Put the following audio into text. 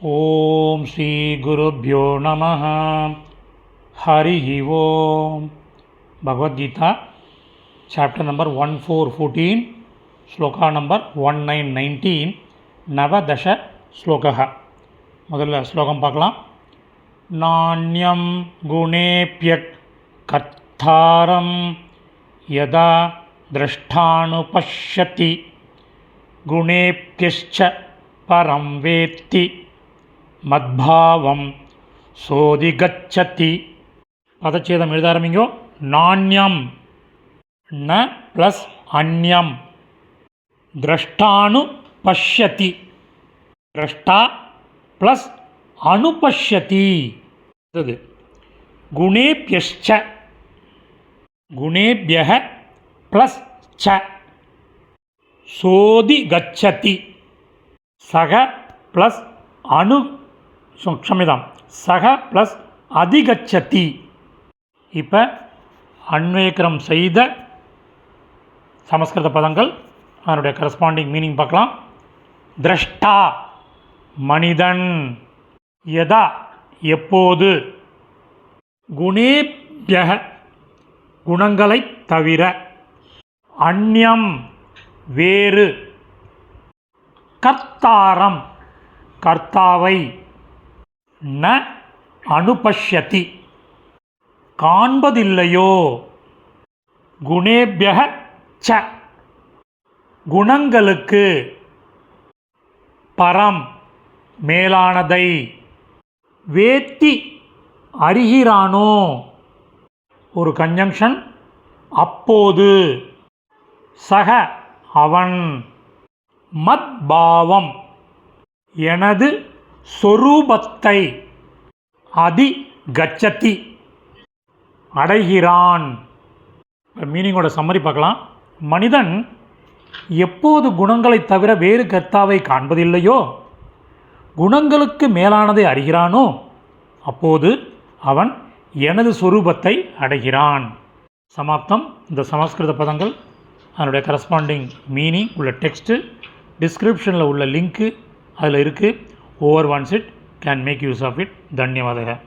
ॐ श्रीगुरुभ्यो नमः हरिः ओम् Bhagavad Gita chapter number one four fourteen shloka number one nine nineteen நவதச ஸ்லோகः முதல்ல ஸ்லோகம் பார்க்கலாம் நாண்யம் குணேபியக் கர்த்தாரம் யதா द्रष्टानुपश्यति गुणेभ्यश्च परं वेत्ति மத்பாவம். சோதி சோதிகச்சதி. பதச்சேதம் எழுத ஆரம்பிங்கோ நாண்யம் ந ப்ளஸ் அந்யம் திரஷ்டானு பஷ்யதி. திரஷ்டா ப்ளஸ் அனுபஷ்யதி. அடுத்தது குணேபியஷ்ச. குணேபியக ப்ளஸ் ச. சோதி கச்சதி சக ப்ளஸ் அணு க்ஷமிதாம் சக ப்ளஸ் அதிகச்சதி. இப்போ அன்வேக்கரம் செய்த சமஸ்கிருத பதங்கள் அதனுடைய கரஸ்பாண்டிங் மீனிங் பார்க்கலாம். திரஷ்டா மனிதன். எதா எப்போது? குணேபியக குணங்களைத் தவிர அந்யம் வேறு. கர்த்தாரம் கர்த்தாவை ந அனுபஷ்யதி. காண்பதில்லையோ? குணேபியக ச. குணங்களுக்கு பரம் மேலானதை வேத்தி அறிகிறானோ ஒரு கன்ஜங்ஷன் அப்போது சக அவன் மத்பாவம் எனது சொரூபத்தை அதி கச்சதி அடைகிறான் மீனிங்கோட சம்மரி பார்க்கலாம். மனிதன் எப்போது குணங்களைத் தவிர வேறு கர்த்தாவை காண்பதில்லையோ? குணங்களுக்கு மேலானதை அறிகிறானோ? அப்போது அவன் எனது சொரூபத்தை அடைகிறான். சமாப்தம். இந்த சமஸ்கிருத பதங்கள் அதனுடைய கரஸ்பாண்டிங் மீனிங் உள்ள டெக்ஸ்ட்டு டிஸ்கிரிப்ஷனில் உள்ள லிங்க்கு அதில் இருக்குது whoever wants it can make use of it. Dhanyavadaha.